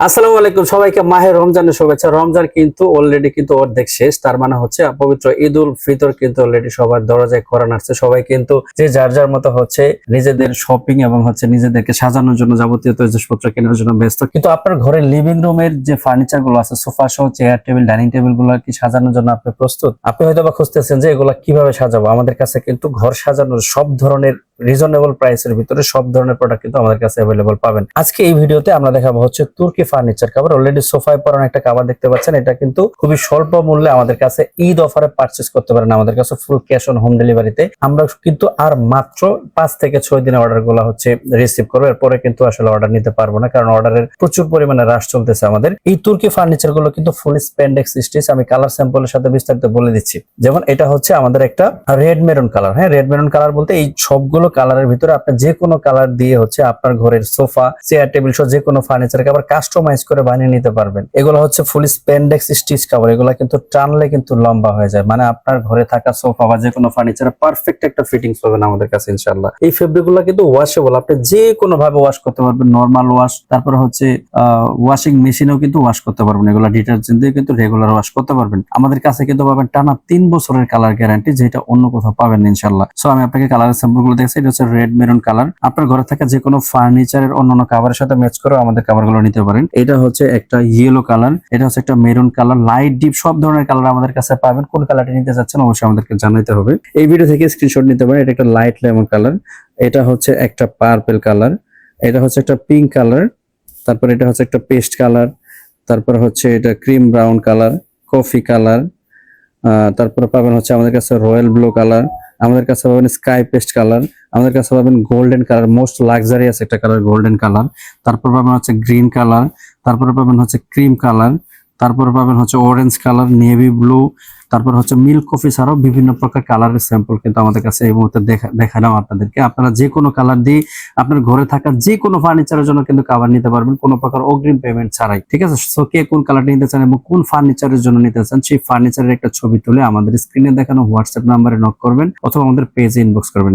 আসসালামু আলাইকুম সবাইকে মাহে রমজানের শুভেচ্ছা। রমজান কিন্তু অলরেডি কিন্তু অর্ধেক শেষ। তার মানে হচ্ছে পবিত্র ঈদ উল ফিতর কিন্তু অলরেডি সবার দরজায় করান আসছে। সবাই কিন্তু যে যার যার মতো হচ্ছে নিজেদের শপিং এবং হচ্ছে নিজেদেরকে সাজানোর জন্য যাবতীয় জিনিসপত্র কেনার জন্য ব্যস্ত। কিন্তু আপনার ঘরের লিভিং রুমের যে ফার্নিচারগুলো আছে সোফা সহ চেয়ার টেবিল ডাইনিং টেবিলগুলো কি সাজানোর জন্য আপনি প্রস্তুত? আপনি হয়তো বা খুঁজতেছেন যে এগুলা কীভাবে সাজাবো। আমাদের কাছে কিন্তু ঘর সাজানোর সব ধরনের রিজনেবল প্রাইসের ভিতরে সব ধরনের প্রোডাক্ট কিন্তু আমাদের কাছে অ্যাভেলেবল পাবেন। আজকে এই ভিডিওতে আমরা দেখাবো হচ্ছে তুর্কি ফার্নিচার কাভার অলরেডি সোফায় পরানো একটা কাভার দেখতে পাচ্ছেন। এটা কিন্তু খুবই স্বল্প মূল্যে আমাদের কাছে ঈদ অফারে পারচেস করতে পারেন আমাদের কাছে ফুল ক্যাশ অন হোম ডেলিভারিতে আমরা কিন্তু আর মাত্র পাঁচ থেকে ছয় দিনের অর্ডারগুলো হচ্ছে রিসিভ করব। এরপরে কিন্তু আসলে অর্ডার নিতে পারব না, কারণ অর্ডারের প্রচুর পরিমাণে হ্রাস চলতেছে আমাদের। এই তুর্কি ফার্নিচারগুলো কিন্তু ফুল স্পেন্ডেক্স স্টিচ আমি কালার স্যাম্পলের সাথে বিস্তারিত বলে দিচ্ছি। যেমন এটা হচ্ছে আমাদের একটা রেড মেরুন কালার হ্যাঁ রেড মেরুন কালার বলতে এই সবগুলো কালারের ভিতরে আপনি যে কোনো কালার দিয়ে হচ্ছে আপনার ঘরের সোফা চেয়ার টেবিল সহ যে কোনো ফার্নিচার আবার কাস্টমাইজ করে বানিয়ে নিতে পারবেন। এগুলো হচ্ছে ফুল স্পেন্ডেক্স স্টিচ কাভার এগুলো কিন্তু টানলে কিন্তু লম্বা হয়ে যায়। মানে আপনার ঘরে থাকা সোফা বা যে কোনো ফার্নিচার পারফেক্ট একটা ফিটিংস পাবেন আমাদের কাছে ইনশাল্লাহ এই ফেব্রিকগুলো কিন্তু ওয়াশেবল আপনি যে কোনো ভাবে ওয়াশ করতে পারবেন। নর্মাল ওয়াশ তারপরে হচ্ছে ওয়াশিং মেশিনেও কিন্তু ওয়াশ করতে পারবেন। এগুলো ডিটারজেন্ট দিয়ে কিন্তু রেগুলার ওয়াশ করতে পারবেন। আমাদের কাছে কিন্তু পাবেন টানা তিন বছরের কালার গ্যারান্টি যেটা অন্য কোথাও পাবেন ইনশাল্লাহ সো আমি আপনাকে কালারের স্যাম্পলগুলো দেখছি এটা হচ্ছে রেড মেরুন কালার আপনার ঘরে থাকা যে কোনো ফার্নিচারের অন্যান্য কাভারের সাথে ম্যাচ করে আমাদের কাভারগুলো নিতে পারেন। এটা হচ্ছে একটা ইয়েলো কালার এটা হচ্ছে একটা মেরুন কালার লাইট ডিপ সব ধরনের কালার আমাদের কাছে পাবেন। কোন কালারটি নিতে চাচ্ছেন অবশ্যই আমাদেরকে জানাতে হবে। এই ভিডিও থেকে স্ক্রিনশট নিতে পারেন, এটা একটা লাইট লেমন কালার এটা হচ্ছে একটা পার্পেল কালার এটা হচ্ছে একটা পিঙ্ক কালার তারপর এটা হচ্ছে একটা পেস্ট কালার তারপর হচ্ছে এটা cream brown colour coffee colour তারপরে পাবেন হচ্ছে আমাদের কাছে রয়্যাল ব্লু কালার আমাদের কাছে পাবেন স্কাই পেস্ট কালার আমাদের কাছে পাবেন গোল্ডেন কালার মোস্ট লাক্সারিয়াস একটা কালার গোল্ডেন কালার তারপর পাবেন হচ্ছে গ্রিন কালার তারপরে পাবেন হচ্ছে ক্রিম কালার তারপর পাবেন হচ্ছে অরেঞ্জ কালার নেভি ব্লু তারপর হচ্ছে মিল্ক কফি ছাড়াও বিভিন্ন প্রকার কালারের স্যাম্পল কিন্তু আমাদের কাছে এই মুহূর্তে দেখা, দেখালাম আপনাদেরকে। আপনারা যে কোনো কালার দিয়ে আপনার ঘরে থাকা যে কোনো ফার্নিচারের জন্য কিন্তু কাভার নিতে পারবেন, কোনো প্রকার অগ্রিম পেমেন্ট ছাড়াই। ঠিক আছে? সো কে কোন কালারটা নিতে চান এবং কোন ফার্নিচারের জন্য নিতে চান, সেই ফার্নিচারের একটা ছবি তুলে আমাদের স্ক্রিনে দেখানো হোয়াটসঅ্যাপ নাম্বারে নক করবেন অথবা আমাদের পেজে ইনবক্স করবেন।